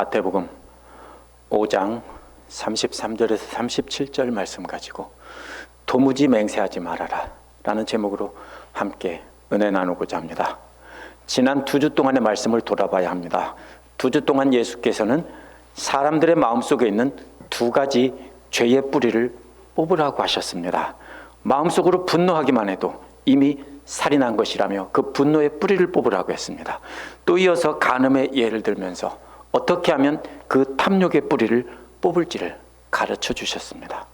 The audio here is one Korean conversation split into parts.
마태복음 5장 33절에서 37절 말씀 가지고 도무지 맹세하지 말아라 라는 제목으로 함께 은혜 나누고자 합니다. 지난 두 주 동안의 말씀을 돌아봐야 합니다. 두 주 동안 예수께서는 사람들의 마음속에 있는 두 가지 죄의 뿌리를 뽑으라고 하셨습니다. 마음속으로 분노하기만 해도 이미 살인한 것이라며 그 분노의 뿌리를 뽑으라고 했습니다. 또 이어서 간음의 예를 들면서 어떻게 하면 그 탐욕의 뿌리를 뽑을지를 가르쳐 주셨습니다.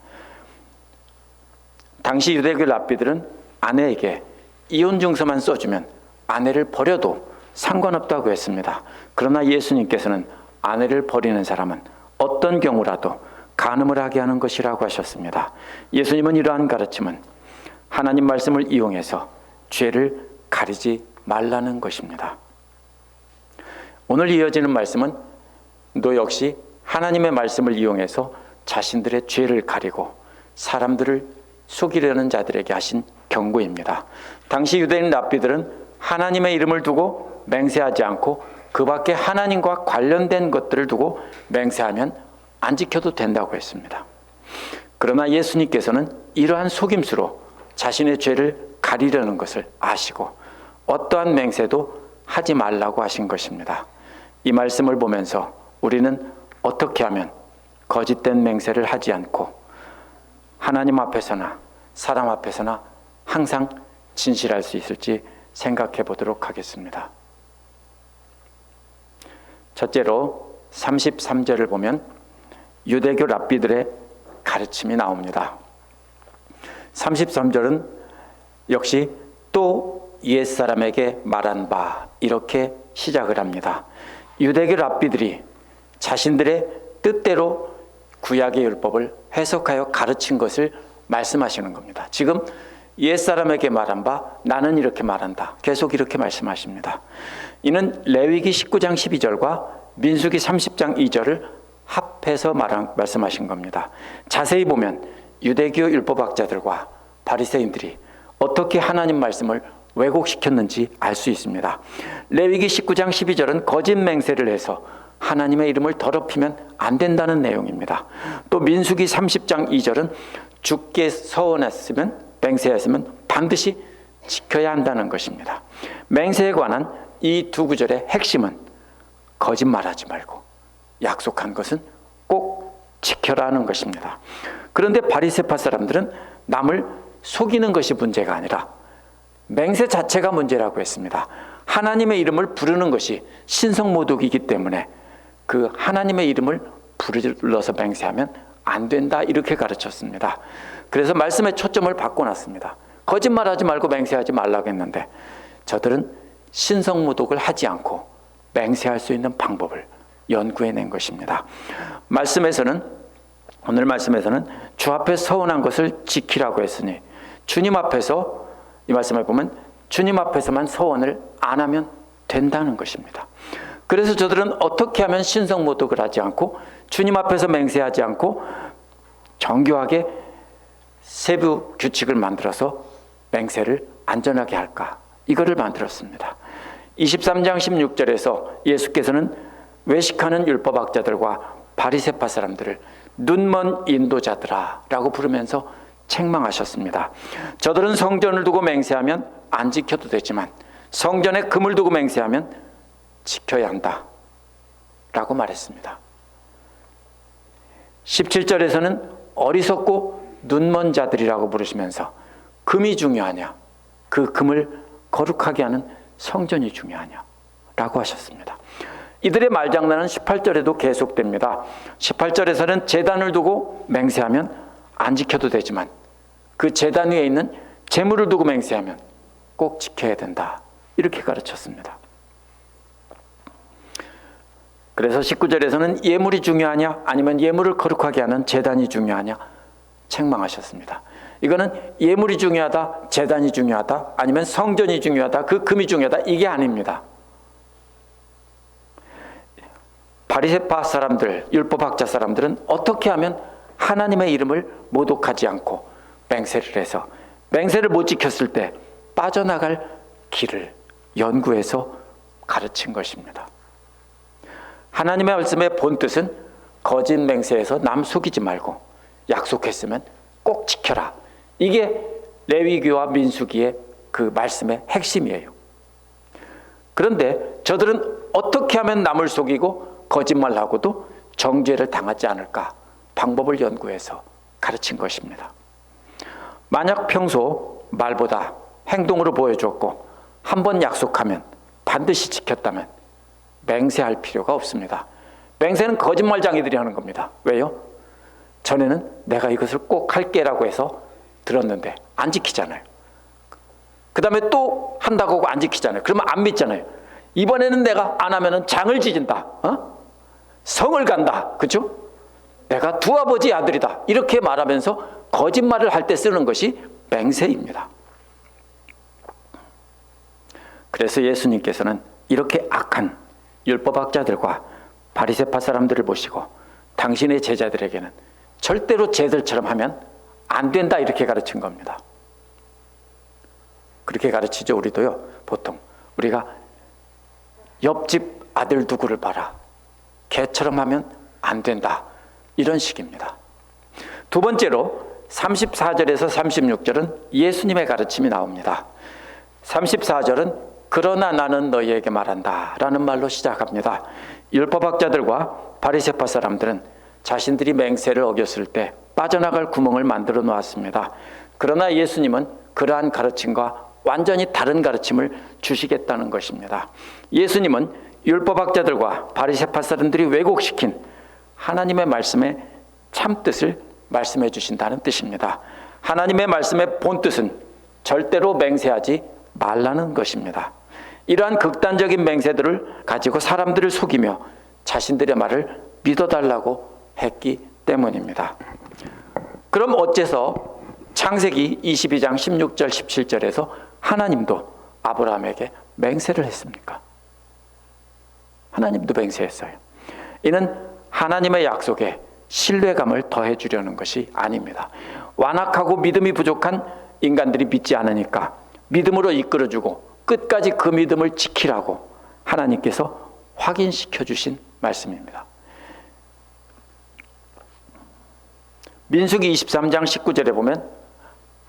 당시 유대교 랍비들은 아내에게 이혼 증서만 써주면 아내를 버려도 상관없다고 했습니다. 그러나 예수님께서는 아내를 버리는 사람은 어떤 경우라도 간음을 하게 하는 것이라고 하셨습니다. 예수님은 이러한 가르침은 하나님 말씀을 이용해서 죄를 가리지 말라는 것입니다. 오늘 이어지는 말씀은 너 역시 하나님의 말씀을 이용해서 자신들의 죄를 가리고 사람들을 속이려는 자들에게 하신 경고입니다. 당시 유대인 랍비들은 하나님의 이름을 두고 맹세하지 않고 그 밖에 하나님과 관련된 것들을 두고 맹세하면 안 지켜도 된다고 했습니다. 그러나 예수님께서는 이러한 속임수로 자신의 죄를 가리려는 것을 아시고 어떠한 맹세도 하지 말라고 하신 것입니다. 이 말씀을 보면서 우리는 어떻게 하면 거짓된 맹세를 하지 않고 하나님 앞에서나 사람 앞에서나 항상 진실할 수 있을지 생각해 보도록 하겠습니다. 첫째로 33절을 보면 유대교 랍비들의 가르침이 나옵니다. 33절은 역시 또 옛사람에게 말한 바 이렇게 시작을 합니다. 유대교 랍비들이 자신들의 뜻대로 구약의 율법을 해석하여 가르친 것을 말씀하시는 겁니다. 지금 옛사람에게 말한 바 나는 이렇게 말한다. 계속 이렇게 말씀하십니다. 이는 레위기 19장 12절과 민수기 30장 2절을 합해서 말한, 말씀하신 겁니다. 자세히 보면 유대교 율법학자들과 바리새인들이 어떻게 하나님 말씀을 왜곡시켰는지 알 수 있습니다. 레위기 19장 12절은 거짓 맹세를 해서 하나님의 이름을 더럽히면 안 된다는 내용입니다. 또 민수기 30장 2절은 죽게 서원했으면 맹세했으면 반드시 지켜야 한다는 것입니다. 맹세에 관한 이 두 구절의 핵심은 거짓말하지 말고 약속한 것은 꼭 지켜라는 것입니다. 그런데 바리새파 사람들은 남을 속이는 것이 문제가 아니라 맹세 자체가 문제라고 했습니다. 하나님의 이름을 부르는 것이 신성 모독이기 때문에 그 하나님의 이름을 불러서 맹세하면 안 된다 이렇게 가르쳤습니다. 그래서 말씀의 초점을 바꿔놨습니다. 거짓말하지 말고 맹세하지 말라고 했는데 저들은 신성 모독을 하지 않고 맹세할 수 있는 방법을 연구해낸 것입니다. 말씀에서는 오늘 말씀에서는 주 앞에 서운한 것을 지키라고 했으니 주님 앞에서 이 말씀을 보면 주님 앞에서만 서원을 안 하면 된다는 것입니다. 그래서 저들은 어떻게 하면 신성 모독을 하지 않고 주님 앞에서 맹세하지 않고 정교하게 세부 규칙을 만들어서 맹세를 안전하게 할까? 이거를 만들었습니다. 23장 16절에서 예수께서는 외식하는 율법학자들과 바리새파 사람들을 눈먼 인도자들아 라고 부르면서 책망하셨습니다. 저들은 성전을 두고 맹세하면 안 지켜도 되지만 성전에 금을 두고 맹세하면 지켜야 한다. 라고 말했습니다. 17절에서는 어리석고 눈먼 자들이라고 부르시면서 금이 중요하냐? 그 금을 거룩하게 하는 성전이 중요하냐? 라고 하셨습니다. 이들의 말장난은 18절에도 계속됩니다. 18절에서는 재단을 두고 맹세하면 안 지켜도 되지만 그 재단 위에 있는 재물을 두고 맹세하면 꼭 지켜야 된다. 이렇게 가르쳤습니다. 그래서 19절에서는 예물이 중요하냐 아니면 예물을 거룩하게 하는 재단이 중요하냐 책망하셨습니다. 이거는 예물이 중요하다, 재단이 중요하다, 아니면 성전이 중요하다, 그 금이 중요하다 이게 아닙니다. 바리새파 사람들, 율법학자 사람들은 어떻게 하면 하나님의 이름을 모독하지 않고 맹세를 해서 맹세를 못 지켰을 때 빠져나갈 길을 연구해서 가르친 것입니다. 하나님의 말씀의 본 뜻은 거짓 맹세해서 남 속이지 말고 약속했으면 꼭 지켜라. 이게 레위기와 민수기의 그 말씀의 핵심이에요. 그런데 저들은 어떻게 하면 남을 속이고 거짓말하고도 정죄를 당하지 않을까 방법을 연구해서 가르친 것입니다. 만약 평소 말보다 행동으로 보여줬고 한 번 약속하면 반드시 지켰다면 맹세할 필요가 없습니다. 맹세는 거짓말장이들이 하는 겁니다. 왜요? 전에는 내가 이것을 꼭 할게라고 해서 들었는데 안 지키잖아요. 그 다음에 또 한다고 하고 안 지키잖아요. 그러면 안 믿잖아요. 이번에는 내가 안 하면은 장을 지진다. 어? 성을 간다. 그죠? 내가 두 아버지 아들이다. 이렇게 말하면서 거짓말을 할 때 쓰는 것이 맹세입니다. 그래서 예수님께서는 이렇게 악한 율법학자들과 바리새파 사람들을 보시고 당신의 제자들에게는 절대로 쟤들처럼 하면 안 된다 이렇게 가르친 겁니다. 그렇게 가르치죠 우리도요. 보통 우리가 옆집 아들 누구를 봐라. 걔처럼 하면 안 된다. 이런 식입니다. 두 번째로 34절에서 36절은 예수님의 가르침이 나옵니다. 34절은 그러나 나는 너희에게 말한다 라는 말로 시작합니다. 율법학자들과 바리새파 사람들은 자신들이 맹세를 어겼을 때 빠져나갈 구멍을 만들어 놓았습니다. 그러나 예수님은 그러한 가르침과 완전히 다른 가르침을 주시겠다는 것입니다. 예수님은 율법학자들과 바리새파 사람들이 왜곡시킨 하나님의 말씀의 참 뜻을 말씀해 주신다는 뜻입니다. 하나님의 말씀의 본 뜻은 절대로 맹세하지 말라는 것입니다. 이러한 극단적인 맹세들을 가지고 사람들을 속이며 자신들의 말을 믿어달라고 했기 때문입니다. 그럼 어째서 창세기 22장 16절 17절에서 하나님도 아브라함에게 맹세를 했습니까? 하나님도 맹세했어요. 이는 하나님의 약속에 신뢰감을 더해 주려는 것이 아닙니다. 완악하고 믿음이 부족한 인간들이 믿지 않으니까 믿음으로 이끌어 주고 끝까지 그 믿음을 지키라고 하나님께서 확인시켜 주신 말씀입니다. 민수기 23장 19절에 보면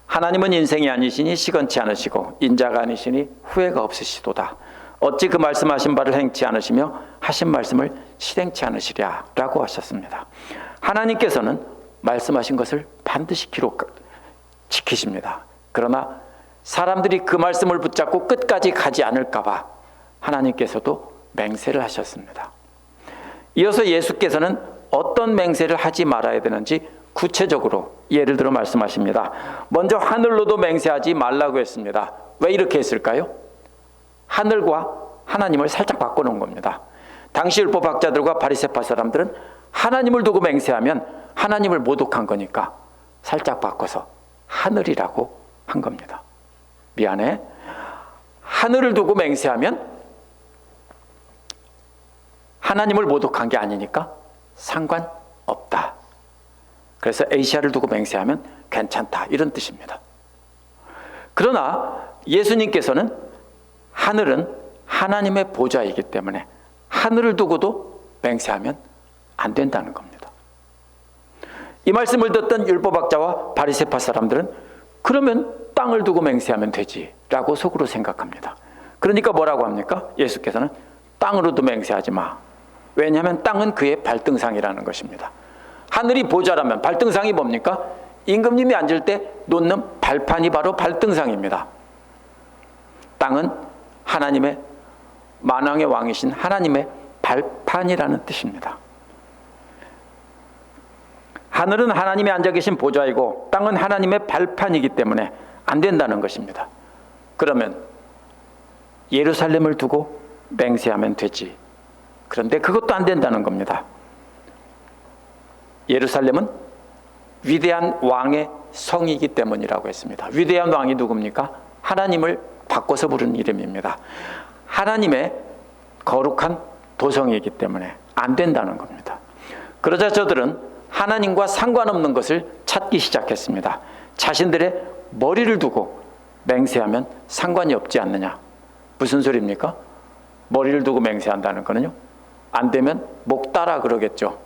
하나님은 인생이 아니시니 시건치 않으시고 인자가 아니시니 후회가 없으시도다. 어찌 그 말씀하신 바를 행치 않으시며 하신 말씀을 실행치 않으시랴라고 하셨습니다. 하나님께서는 말씀하신 것을 반드시 기록 지키십니다. 그러나 사람들이 그 말씀을 붙잡고 끝까지 가지 않을까봐 하나님께서도 맹세를 하셨습니다. 이어서 예수께서는 어떤 맹세를 하지 말아야 되는지 구체적으로 예를 들어 말씀하십니다. 먼저 하늘로도 맹세하지 말라고 했습니다. 왜 이렇게 했을까요? 하늘과 하나님을 살짝 바꿔놓은 겁니다. 당시 율법학자들과 바리새파 사람들은 하나님을 두고 맹세하면 하나님을 모독한 거니까 살짝 바꿔서 하늘이라고 한 겁니다. 미안해. 하늘을 두고 맹세하면 하나님을 모독한 게 아니니까 상관없다. 그래서 에이시아를 두고 맹세하면 괜찮다. 이런 뜻입니다. 그러나 예수님께서는 하늘은 하나님의 보좌이기 때문에 하늘을 두고도 맹세하면 안 된다는 겁니다. 이 말씀을 듣던 율법학자와 바리새파 사람들은 그러면 땅을 두고 맹세하면 되지라고 속으로 생각합니다. 그러니까 뭐라고 합니까? 예수께서는 땅으로도 맹세하지 마. 왜냐하면 땅은 그의 발등상이라는 것입니다. 하늘이 보좌라면 발등상이 뭡니까? 임금님이 앉을 때 놓는 발판이 바로 발등상입니다. 땅은 하나님의 만왕의 왕이신 하나님의 발판이라는 뜻입니다. 하늘은 하나님이 앉아 계신 보좌이고 땅은 하나님의 발판이기 때문에 안 된다는 것입니다. 그러면 예루살렘을 두고 맹세하면 되지. 그런데 그것도 안 된다는 겁니다. 예루살렘은 위대한 왕의 성이기 때문이라고 했습니다. 위대한 왕이 누굽니까? 하나님을 바꿔서 부르는 이름입니다. 하나님의 거룩한 도성이기 때문에 안 된다는 겁니다. 그러자 저들은 하나님과 상관없는 것을 찾기 시작했습니다. 자신들의 머리를 두고 맹세하면 상관이 없지 않느냐. 무슨 소리입니까? 머리를 두고 맹세한다는 거는요. 안 되면 목 따라 그러겠죠.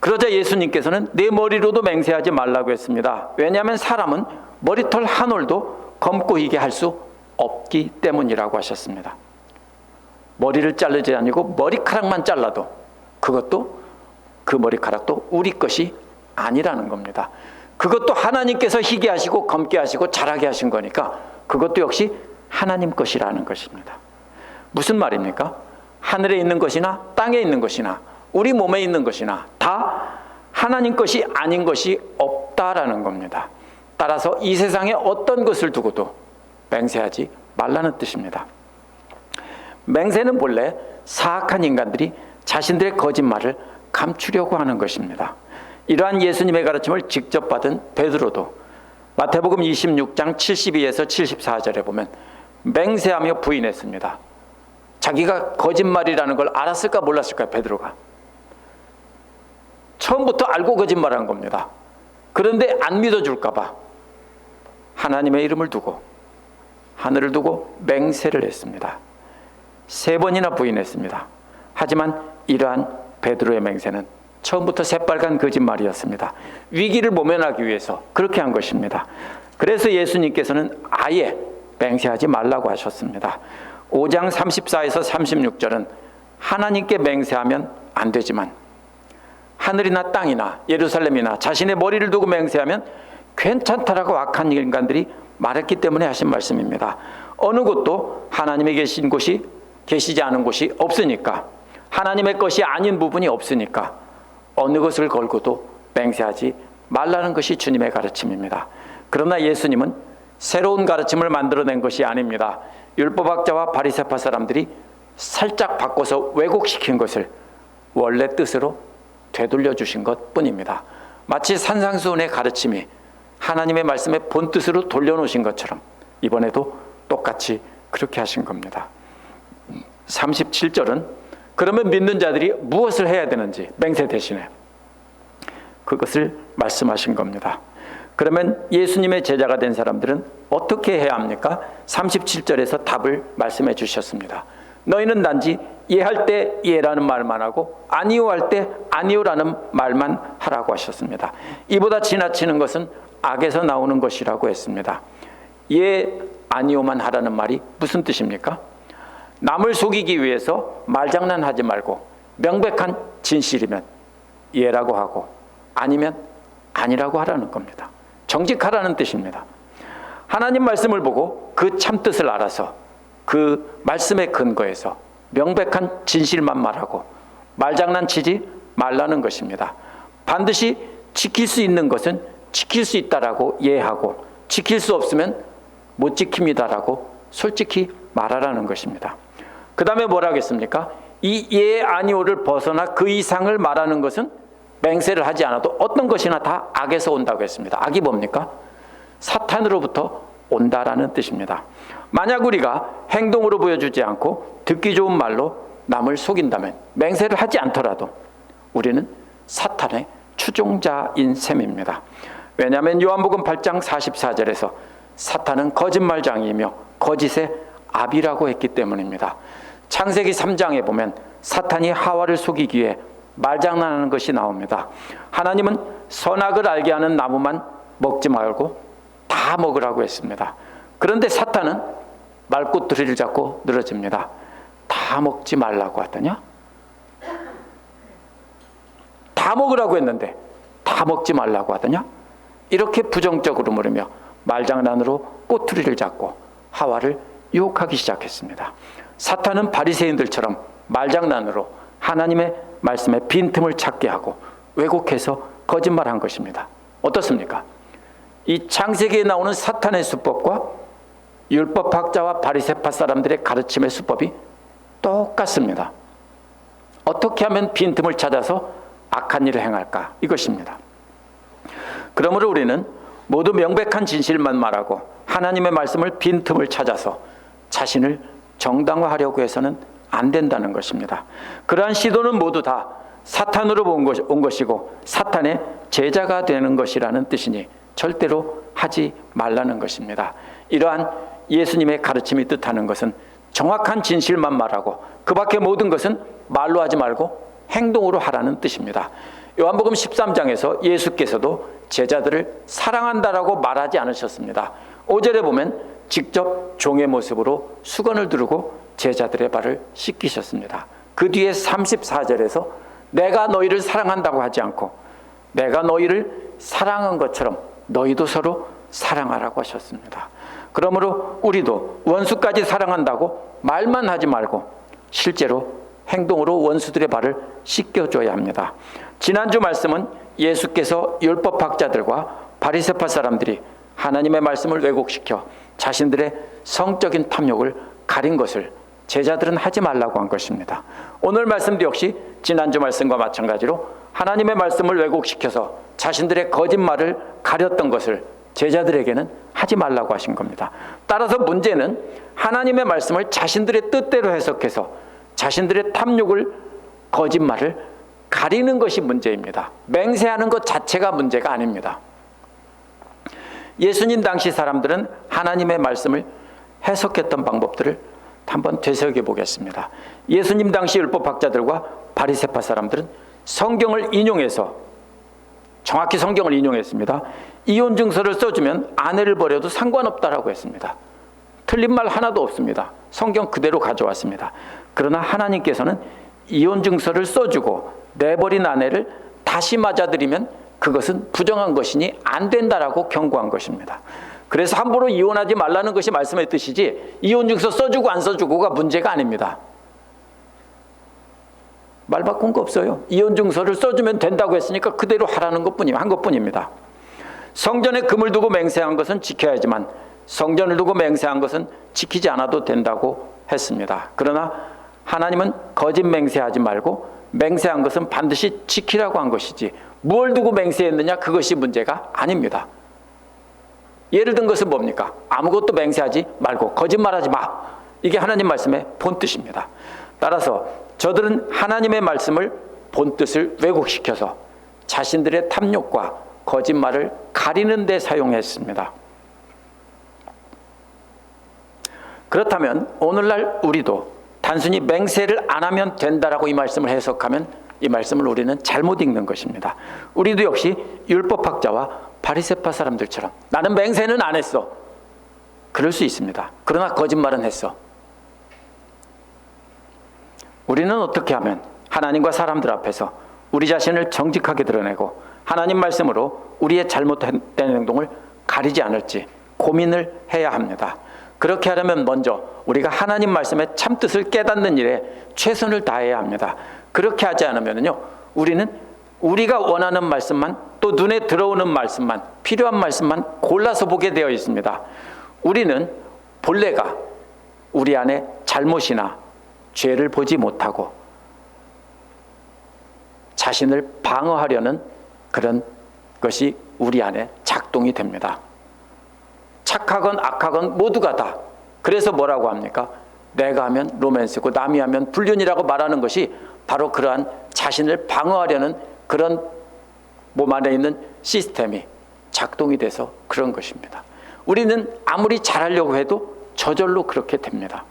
그러자 예수님께서는 내 머리로도 맹세하지 말라고 했습니다. 왜냐하면 사람은 머리털 한 올도 검고 희게 할 수 없기 때문이라고 하셨습니다. 머리를 자르지 아니고 머리카락만 잘라도 그것도 그 머리카락도 우리 것이 아니라는 겁니다. 그것도 하나님께서 희게 하시고 검게 하시고 자라게 하신 거니까 그것도 역시 하나님 것이라는 것입니다. 무슨 말입니까? 하늘에 있는 것이나 땅에 있는 것이나 우리 몸에 있는 것이나 다 하나님 것이 아닌 것이 없다라는 겁니다. 따라서 이 세상에 어떤 것을 두고도 맹세하지 말라는 뜻입니다. 맹세는 본래 사악한 인간들이 자신들의 거짓말을 감추려고 하는 것입니다. 이러한 예수님의 가르침을 직접 받은 베드로도 마태복음 26장 72에서 74절에 보면 맹세하며 부인했습니다. 자기가 거짓말이라는 걸 알았을까 몰랐을까 베드로가 처음부터 알고 거짓말한 겁니다. 그런데 안 믿어줄까봐 하나님의 이름을 두고 하늘을 두고 맹세를 했습니다. 세 번이나 부인했습니다. 하지만 이러한 베드로의 맹세는 처음부터 새빨간 거짓말이었습니다. 위기를 모면하기 위해서 그렇게 한 것입니다. 그래서 예수님께서는 아예 맹세하지 말라고 하셨습니다. 5장 34에서 36절은 하나님께 맹세하면 안 되지만 하늘이나 땅이나 예루살렘이나 자신의 머리를 두고 맹세하면 괜찮다라고 악한 인간들이 말했기 때문에 하신 말씀입니다. 어느 곳도 하나님의 계신 곳이 계시지 않은 곳이 없으니까 하나님의 것이 아닌 부분이 없으니까 어느 것을 걸고도 맹세하지 말라는 것이 주님의 가르침입니다. 그러나 예수님은 새로운 가르침을 만들어낸 것이 아닙니다. 율법학자와 바리새파 사람들이 살짝 바꿔서 왜곡시킨 것을 원래 뜻으로 되돌려 주신 것 뿐입니다. 마치 산상수훈의 가르침이 하나님의 말씀의 본 뜻으로 돌려놓으신 것처럼 이번에도 똑같이 그렇게 하신 겁니다. 37절은 그러면 믿는 자들이 무엇을 해야 되는지 맹세 대신에 그것을 말씀하신 겁니다. 그러면 예수님의 제자가 된 사람들은 어떻게 해야 합니까? 37절에서 답을 말씀해 주셨습니다. 너희는 단지 예할 때 예라는 말만 하고 아니요 할 때 아니요라는 말만 하라고 하셨습니다. 이보다 지나치는 것은 악에서 나오는 것이라고 했습니다. 예 아니요만 하라는 말이 무슨 뜻입니까? 남을 속이기 위해서 말장난하지 말고 명백한 진실이면 예라고 하고 아니면 아니라고 하라는 겁니다. 정직하라는 뜻입니다. 하나님 말씀을 보고 그 참뜻을 알아서 그 말씀의 근거에서 명백한 진실만 말하고 말장난치지 말라는 것입니다. 반드시 지킬 수 있는 것은 지킬 수 있다라고 예하고 지킬 수 없으면 못 지킵니다라고 솔직히 말하라는 것입니다. 그 다음에 뭐라 하겠습니까? 이 예, 아니오를 벗어나 그 이상을 말하는 것은 맹세를 하지 않아도 어떤 것이나 다 악에서 온다고 했습니다. 악이 뭡니까? 사탄으로부터 온다라는 뜻입니다. 만약 우리가 행동으로 보여주지 않고 듣기 좋은 말로 남을 속인다면 맹세를 하지 않더라도 우리는 사탄의 추종자인 셈입니다. 왜냐하면 요한복음 8장 44절에서 사탄은 거짓말장이며 거짓의 압이라고 했기 때문입니다. 창세기 3장에 보면 사탄이 하와를 속이기 위해 말장난하는 것이 나옵니다. 하나님은 선악을 알게 하는 나무만 먹지 말고 다 먹으라고 했습니다. 그런데 사탄은 말꽃들이를 잡고 늘어집니다. 다 먹지 말라고 하더냐? 다 먹으라고 했는데 다 먹지 말라고 하더냐? 이렇게 부정적으로 물으며 말장난으로 꼬투리를 잡고 하와를 유혹하기 시작했습니다. 사탄은 바리새인들처럼 말장난으로 하나님의 말씀에 빈틈을 찾게 하고 왜곡해서 거짓말한 것입니다. 어떻습니까? 이 창세기에 나오는 사탄의 수법과 율법학자와 바리새파 사람들의 가르침의 수법이 똑같습니다. 어떻게 하면 빈틈을 찾아서 악한 일을 행할까? 이것입니다. 그러므로 우리는 모두 명백한 진실만 말하고 하나님의 말씀을 빈틈을 찾아서 자신을 정당화하려고 해서는 안 된다는 것입니다. 그러한 시도는 모두 다 사탄으로 온 것이고 사탄의 제자가 되는 것이라는 뜻이니 절대로 하지 말라는 것입니다. 이러한 예수님의 가르침이 뜻하는 것은 정확한 진실만 말하고 그 밖에 모든 것은 말로 하지 말고 행동으로 하라는 뜻입니다. 요한복음 13장에서 예수께서도 제자들을 사랑한다라고 말하지 않으셨습니다. 5절에 보면 직접 종의 모습으로 수건을 두르고 제자들의 발을 씻기셨습니다. 그 뒤에 34절에서 내가 너희를 사랑한다고 하지 않고 내가 너희를 사랑한 것처럼 너희도 서로 사랑하라고 하셨습니다. 그러므로 우리도 원수까지 사랑한다고 말만 하지 말고 실제로 행동으로 원수들의 발을 씻겨줘야 합니다. 지난주 말씀은 예수께서 율법학자들과 바리새파 사람들이 하나님의 말씀을 왜곡시켜 자신들의 성적인 탐욕을 가린 것을 제자들은 하지 말라고 한 것입니다. 오늘 말씀도 역시 지난주 말씀과 마찬가지로 하나님의 말씀을 왜곡시켜서 자신들의 거짓말을 가렸던 것을 제자들에게는 하지 말라고 하신 겁니다. 따라서 문제는 하나님의 말씀을 자신들의 뜻대로 해석해서 자신들의 탐욕을 거짓말을 가리는 것이 문제입니다. 맹세하는 것 자체가 문제가 아닙니다. 예수님 당시 사람들은 하나님의 말씀을 해석했던 방법들을 한번 되새겨 보겠습니다. 예수님 당시 율법학자들과 바리새파 사람들은 성경을 인용해서 정확히 성경을 인용했습니다. 이혼 증서를 써주면 아내를 버려도 상관없다라고 했습니다. 틀린 말 하나도 없습니다. 성경 그대로 가져왔습니다. 그러나 하나님께서는 이혼 증서를 써주고 내버린 아내를 다시 맞아들이면 그것은 부정한 것이니 안 된다라고 경고한 것입니다. 그래서 함부로 이혼하지 말라는 것이 말씀의 뜻이지 이혼 증서 써주고 안 써주고가 문제가 아닙니다. 말 바꾼 거 없어요. 이혼 증서를 써주면 된다고 했으니까 그대로 하라는 것뿐이 한 것뿐입니다. 성전에 금을 두고 맹세한 것은 지켜야지만 성전을 두고 맹세한 것은 지키지 않아도 된다고 했습니다. 그러나 하나님은 거짓 맹세하지 말고 맹세한 것은 반드시 지키라고 한 것이지 뭘 두고 맹세했느냐 그것이 문제가 아닙니다. 예를 든 것은 뭡니까? 아무것도 맹세하지 말고 거짓말하지 마. 이게 하나님 말씀의 본 뜻입니다. 따라서 저들은 하나님의 말씀을 본 뜻을 왜곡시켜서 자신들의 탐욕과 거짓말을 가리는 데 사용했습니다. 그렇다면 오늘날 우리도 단순히 맹세를 안 하면 된다라고 이 말씀을 해석하면 이 말씀을 우리는 잘못 읽는 것입니다. 우리도 역시 율법학자와 바리새파 사람들처럼 나는 맹세는 안 했어. 그럴 수 있습니다. 그러나 거짓말은 했어. 우리는 어떻게 하면 하나님과 사람들 앞에서 우리 자신을 정직하게 드러내고 하나님 말씀으로 우리의 잘못된 행동을 가리지 않을지 고민을 해야 합니다. 그렇게 하려면 먼저 우리가 하나님 말씀의 참뜻을 깨닫는 일에 최선을 다해야 합니다. 그렇게 하지 않으면요, 우리는 우리가 원하는 말씀만 또 눈에 들어오는 말씀만 필요한 말씀만 골라서 보게 되어 있습니다. 우리는 본래가 우리 안에 잘못이나 죄를 보지 못하고 자신을 방어하려는 그런 것이 우리 안에 작동이 됩니다. 착하건 악하건 모두가 다. 그래서 뭐라고 합니까? 내가 하면 로맨스고 남이 하면 불륜이라고 말하는 것이 바로 그러한 자신을 방어하려는 그런 몸 안에 있는 시스템이 작동이 돼서 그런 것입니다. 우리는 아무리 잘하려고 해도 저절로 그렇게 됩니다.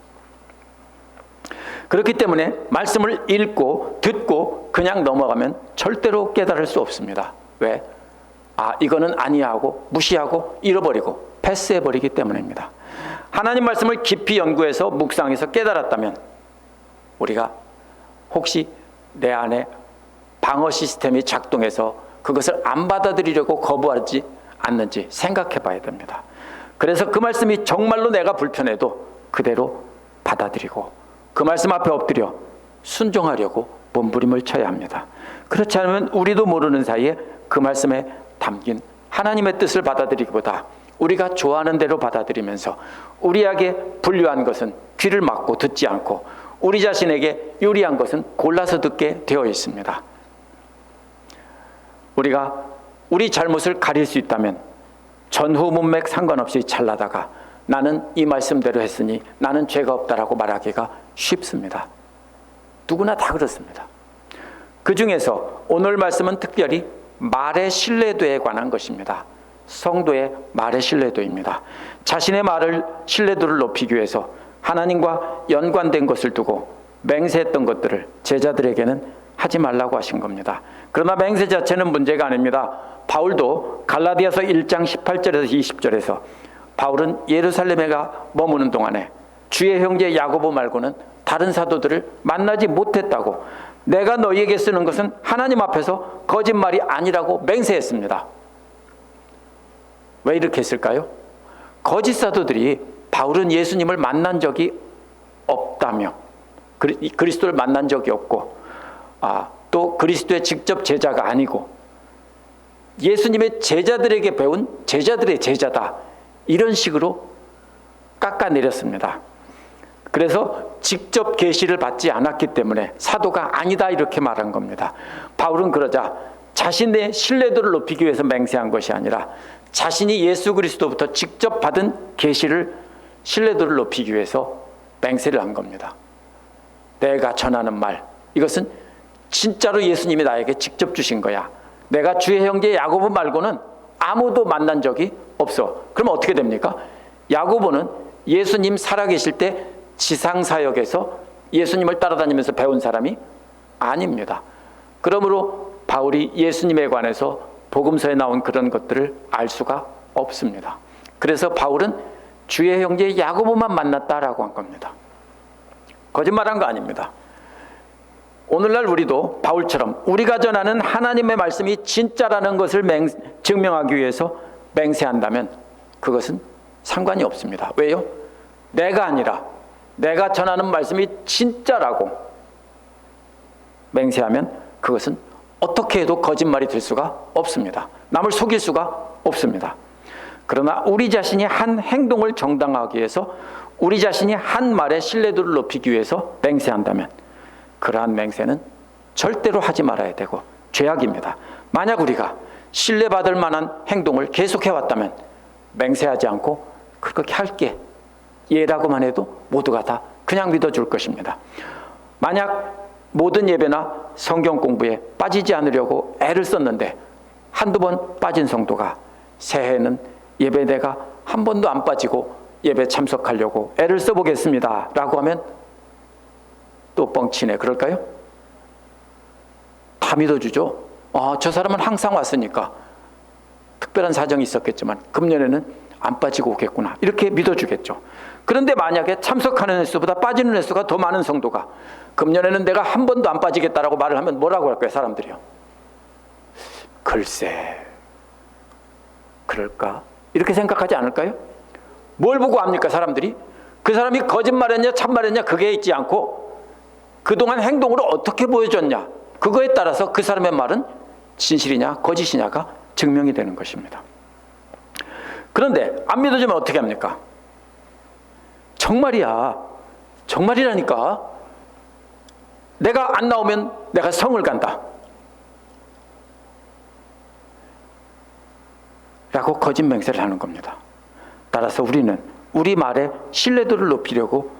그렇기 때문에 말씀을 읽고 듣고 그냥 넘어가면 절대로 깨달을 수 없습니다. 왜? 아, 이거는 아니야 하고 무시하고 잃어버리고 패스해버리기 때문입니다. 하나님 말씀을 깊이 연구해서 묵상해서 깨달았다면 우리가 혹시 내 안에 방어 시스템이 작동해서 그것을 안 받아들이려고 거부하지 않는지 생각해 봐야 됩니다. 그래서 그 말씀이 정말로 내가 불편해도 그대로 받아들이고 그 말씀 앞에 엎드려 순종하려고 몸부림을 쳐야 합니다. 그렇지 않으면 우리도 모르는 사이에 그 말씀에 담긴 하나님의 뜻을 받아들이기보다 우리가 좋아하는 대로 받아들이면서 우리에게 불리한 것은 귀를 막고 듣지 않고 우리 자신에게 유리한 것은 골라서 듣게 되어 있습니다. 우리가 우리 잘못을 가릴 수 있다면 전후 문맥 상관없이 잘나다가 나는 이 말씀대로 했으니 나는 죄가 없다라고 말하기가 쉽습니다. 누구나 다 그렇습니다. 그 중에서 오늘 말씀은 특별히 말의 신뢰도에 관한 것입니다. 성도의 말의 신뢰도입니다. 자신의 말을 신뢰도를 높이기 위해서 하나님과 연관된 것을 두고 맹세했던 것들을 제자들에게는 하지 말라고 하신 겁니다. 그러나 맹세 자체는 문제가 아닙니다. 바울도 갈라디아서 1장 18절에서 20절에서 바울은 예루살렘에 가 머무는 동안에 주의 형제 야고보 말고는 다른 사도들을 만나지 못했다고 내가 너희에게 쓰는 것은 하나님 앞에서 거짓말이 아니라고 맹세했습니다. 왜 이렇게 했을까요? 거짓 사도들이 바울은 예수님을 만난 적이 없다며 그리- 그리스도를 만난 적이 없고 아, 또 그리스도의 직접 제자가 아니고 예수님의 제자들에게 배운 제자들의 제자다 이런 식으로 깎아내렸습니다. 그래서 직접 계시를 받지 않았기 때문에 사도가 아니다 이렇게 말한 겁니다. 바울은 그러자 자신의 신뢰도를 높이기 위해서 맹세한 것이 아니라 자신이 예수 그리스도부터 직접 받은 계시를 신뢰도를 높이기 위해서 맹세를 한 겁니다. 내가 전하는 말 이것은 진짜로 예수님이 나에게 직접 주신 거야. 내가 주의 형제 야고보 말고는 아무도 만난 적이 없어. 그럼 어떻게 됩니까? 야고보는 예수님 살아계실 때 지상 사역에서 예수님을 따라다니면서 배운 사람이 아닙니다. 그러므로 바울이 예수님에 관해서 복음서에 나온 그런 것들을 알 수가 없습니다. 그래서 바울은 주의 형제 야고보만 만났다라고 한 겁니다. 거짓말한 거 아닙니다. 오늘날 우리도 바울처럼 우리가 전하는 하나님의 말씀이 진짜라는 것을 맹, 증명하기 위해서 맹세한다면 그것은 상관이 없습니다. 왜요? 내가 아니라 내가 전하는 말씀이 진짜라고 맹세하면 그것은 어떻게 해도 거짓말이 될 수가 없습니다. 남을 속일 수가 없습니다. 그러나 우리 자신이 한 행동을 정당화하기 위해서 우리 자신이 한 말의 신뢰도를 높이기 위해서 맹세한다면 그러한 맹세는 절대로 하지 말아야 되고 죄악입니다. 만약 우리가 신뢰받을 만한 행동을 계속해 왔다면 맹세하지 않고 그렇게 할게 예라고만 해도 모두가 다 그냥 믿어줄 것입니다. 만약 모든 예배나 성경 공부에 빠지지 않으려고 애를 썼는데 한두 번 빠진 성도가 새해에는 예배 내가 한 번도 안 빠지고 예배 참석하려고 애를 써보겠습니다. 라고 하면 또 뻥치네. 그럴까요? 다 믿어주죠. 아, 저 사람은 항상 왔으니까 특별한 사정이 있었겠지만 금년에는 안 빠지고 오겠구나. 이렇게 믿어주겠죠. 그런데 만약에 참석하는 횟수보다 빠지는 횟수가 더 많은 성도가 금년에는 내가 한 번도 안 빠지겠다라고 말을 하면 뭐라고 할까요, 사람들이요? 글쎄, 그럴까? 이렇게 생각하지 않을까요? 뭘 보고 압니까, 사람들이? 그 사람이 거짓말했냐, 참말했냐, 그게 있지 않고 그동안 행동으로 어떻게 보여줬냐, 그거에 따라서 그 사람의 말은 진실이냐, 거짓이냐가 증명이 되는 것입니다. 그런데 안 믿어주면 어떻게 합니까? 정말이야. 정말이라니까. 내가 안 나오면 내가 성을 간다. 라고 거짓 맹세를 하는 겁니다. 따라서 우리는 우리 말에 신뢰도를 높이려고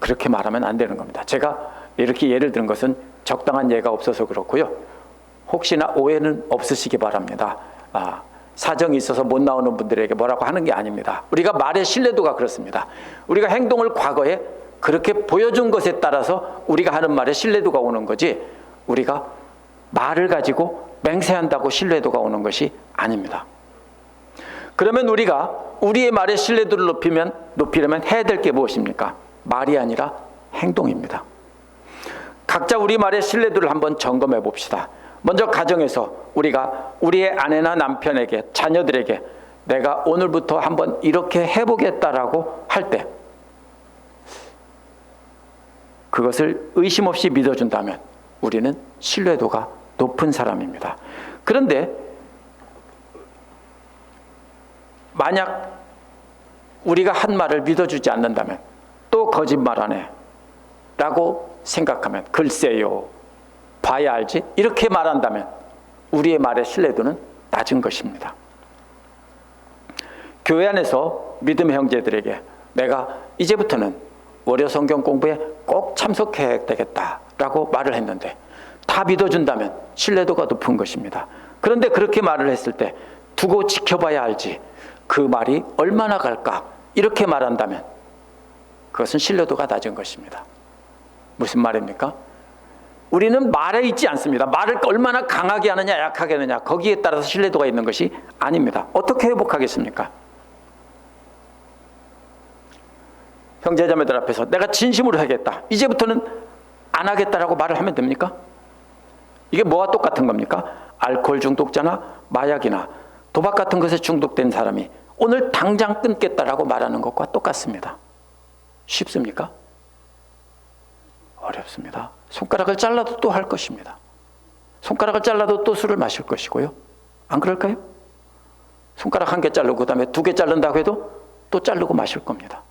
그렇게 말하면 안 되는 겁니다. 제가 이렇게 예를 든 것은 적당한 예가 없어서 그렇고요. 혹시나 오해는 없으시기 바랍니다. 아, 사정이 있어서 못 나오는 분들에게 뭐라고 하는 게 아닙니다. 우리가 말의 신뢰도가 그렇습니다. 우리가 행동을 과거에 그렇게 보여준 것에 따라서 우리가 하는 말에 신뢰도가 오는 거지 우리가 말을 가지고 맹세한다고 신뢰도가 오는 것이 아닙니다. 그러면 우리가 우리의 말의 신뢰도를 높이면 높이려면 해야 될 게 무엇입니까? 말이 아니라 행동입니다. 각자 우리 말의 신뢰도를 한번 점검해 봅시다. 먼저 가정에서 우리가 우리의 아내나 남편에게 자녀들에게 내가 오늘부터 한번 이렇게 해보겠다라고 할 때 그것을 의심 없이 믿어준다면 우리는 신뢰도가 높은 사람입니다. 그런데 만약 우리가 한 말을 믿어주지 않는다면 또 거짓말하네 라고 생각하면 글쎄요 봐야 알지 이렇게 말한다면 우리의 말의 신뢰도는 낮은 것입니다. 교회 안에서 믿음의 형제들에게 내가 이제부터는 월요 성경 공부에 꼭 참석해야 되겠다라고 말을 했는데 다 믿어준다면 신뢰도가 높은 것입니다. 그런데 그렇게 말을 했을 때 두고 지켜봐야 알지 그 말이 얼마나 갈까 이렇게 말한다면 그것은 신뢰도가 낮은 것입니다. 무슨 말입니까? 우리는 말에 있지 않습니다. 말을 얼마나 강하게 하느냐, 약하게 하느냐, 거기에 따라서 신뢰도가 있는 것이 아닙니다. 어떻게 회복하겠습니까? 형제자매들 앞에서 내가 진심으로 하겠다. 이제부터는 안 하겠다라고 말을 하면 됩니까? 이게 뭐와 똑같은 겁니까? 알코올 중독자나 마약이나 도박 같은 것에 중독된 사람이 오늘 당장 끊겠다라고 말하는 것과 똑같습니다. 쉽습니까? 어렵습니다. 손가락을 잘라도 또 할 것입니다. 손가락을 잘라도 또 술을 마실 것이고요. 안 그럴까요? 손가락 한 개 자르고 그다음에 두 개 자른다고 해도 또 자르고 마실 겁니다.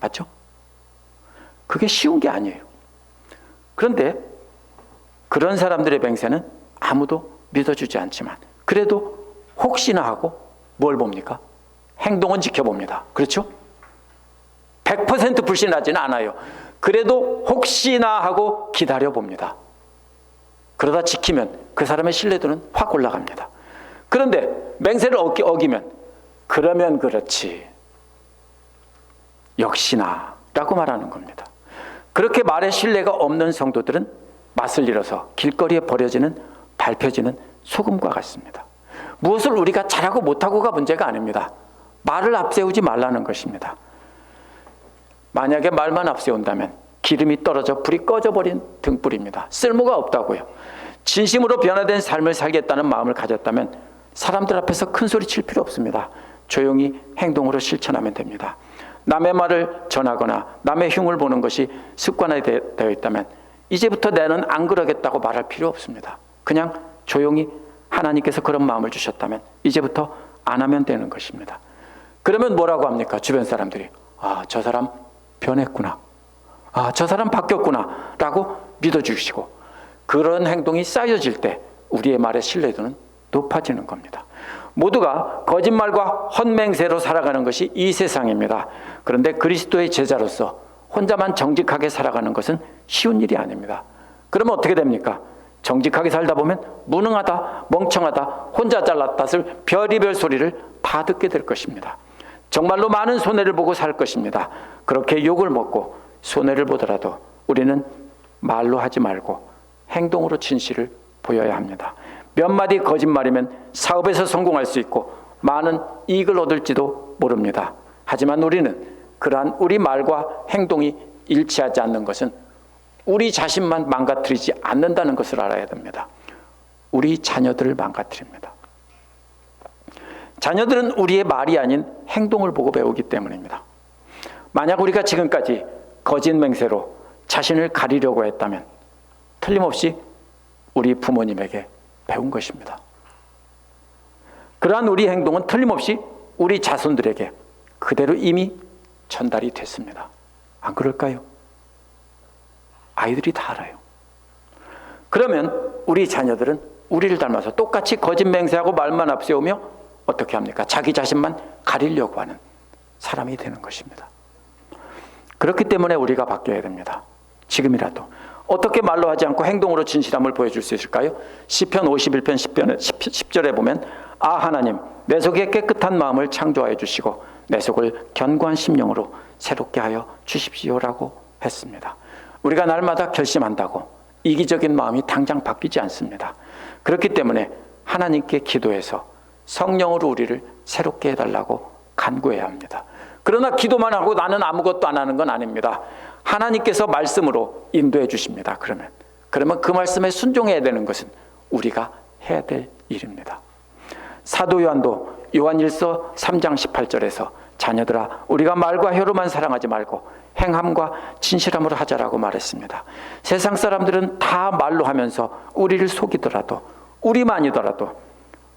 맞죠? 그게 쉬운 게 아니에요. 그런데 그런 사람들의 맹세는 아무도 믿어주지 않지만 그래도 혹시나 하고 뭘 봅니까? 행동은 지켜봅니다. 그렇죠? 100% 불신하지는 않아요. 그래도 혹시나 하고 기다려 봅니다. 그러다 지키면 그 사람의 신뢰도는 확 올라갑니다. 그런데 맹세를 어기, 어기면 그러면 그렇지. 역시나 라고 말하는 겁니다. 그렇게 말에 신뢰가 없는 성도들은 맛을 잃어서 길거리에 버려지는 밟혀지는 소금과 같습니다. 무엇을 우리가 잘하고 못하고가 문제가 아닙니다. 말을 앞세우지 말라는 것입니다. 만약에 말만 앞세운다면 기름이 떨어져 불이 꺼져버린 등불입니다. 쓸모가 없다고요. 진심으로 변화된 삶을 살겠다는 마음을 가졌다면 사람들 앞에서 큰 소리 칠 필요 없습니다. 조용히 행동으로 실천하면 됩니다. 남의 말을 전하거나 남의 흉을 보는 것이 습관화되어 있다면 이제부터 나는 안 그러겠다고 말할 필요 없습니다. 그냥 조용히 하나님께서 그런 마음을 주셨다면 이제부터 안 하면 되는 것입니다. 그러면 뭐라고 합니까? 주변 사람들이 아, 저 사람 변했구나. 아, 저 사람 바뀌었구나. 라고 믿어주시고 그런 행동이 쌓여질 때 우리의 말의 신뢰도는 높아지는 겁니다. 모두가 거짓말과 헛맹세로 살아가는 것이 이 세상입니다. 그런데 그리스도의 제자로서 혼자만 정직하게 살아가는 것은 쉬운 일이 아닙니다. 그러면 어떻게 됩니까? 정직하게 살다 보면 무능하다, 멍청하다, 혼자 잘났다를 별이별 소리를 다 듣게 될 것입니다. 정말로 많은 손해를 보고 살 것입니다. 그렇게 욕을 먹고 손해를 보더라도 우리는 말로 하지 말고 행동으로 진실을 보여야 합니다. 몇 마디 거짓말이면 사업에서 성공할 수 있고 많은 이익을 얻을지도 모릅니다. 하지만 우리는 그러한 우리 말과 행동이 일치하지 않는 것은 우리 자신만 망가뜨리지 않는다는 것을 알아야 됩니다. 우리 자녀들을 망가뜨립니다. 자녀들은 우리의 말이 아닌 행동을 보고 배우기 때문입니다. 만약 우리가 지금까지 거짓 맹세로 자신을 가리려고 했다면 틀림없이 우리 부모님에게 배운 것입니다. 그러한 우리 행동은 틀림없이 우리 자손들에게 그대로 이미 전달이 됐습니다. 안 그럴까요? 아이들이 다 알아요. 그러면 우리 자녀들은 우리를 닮아서 똑같이 거짓 맹세하고 말만 앞세우며 어떻게 합니까? 자기 자신만 가리려고 하는 사람이 되는 것입니다. 그렇기 때문에 우리가 바뀌어야 됩니다. 지금이라도 어떻게 말로 하지 않고 행동으로 진실함을 보여줄 수 있을까요? 시편 51편 10편 10절에 보면 아 하나님 내 속에 깨끗한 마음을 창조하여 주시고 내 속을 견고한 심령으로 새롭게 하여 주십시오라고 했습니다. 우리가 날마다 결심한다고 이기적인 마음이 당장 바뀌지 않습니다. 그렇기 때문에 하나님께 기도해서 성령으로 우리를 새롭게 해달라고 간구해야 합니다. 그러나 기도만 하고 나는 아무것도 안 하는 건 아닙니다. 하나님께서 말씀으로 인도해 주십니다. 그러면 그러면 그 말씀에 순종해야 되는 것은 우리가 해야 될 일입니다. 사도 요한도 요한일서 3장 18절에서 자녀들아 우리가 말과 혀로만 사랑하지 말고 행함과 진실함으로 하자라고 말했습니다. 세상 사람들은 다 말로 하면서 우리를 속이더라도 우리만이더라도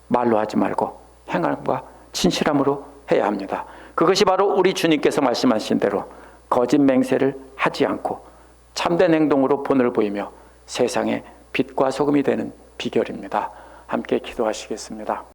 말로 하지 말고 행함과 진실함으로 해야 합니다. 그것이 바로 우리 주님께서 말씀하신 대로 거짓 맹세를 하지 않고 참된 행동으로 본을 보이며 세상의 빛과 소금이 되는 비결입니다. 함께 기도하시겠습니다.